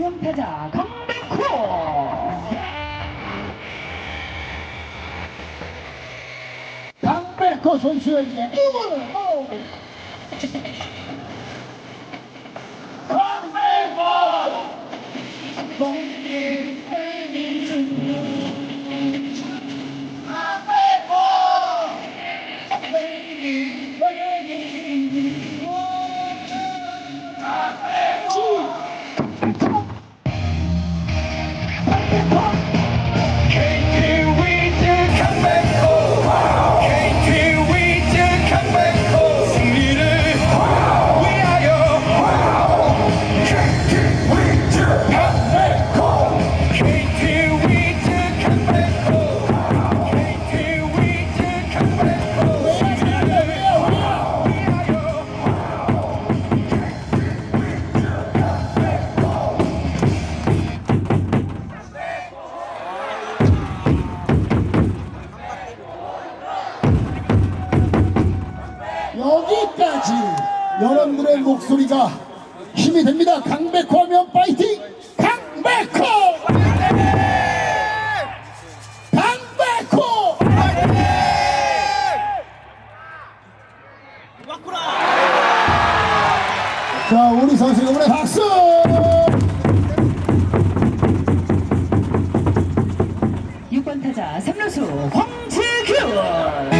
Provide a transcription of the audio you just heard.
중앙타자 강백호. 강백호 선수에게 이걸 여기까지 여러분들의 목소리가 힘이 됩니다. 강백호 하면 파이팅! 강백호! 강백호! 자, 우리 선수 여러분의 박수! 육번 타자 3루수 황재균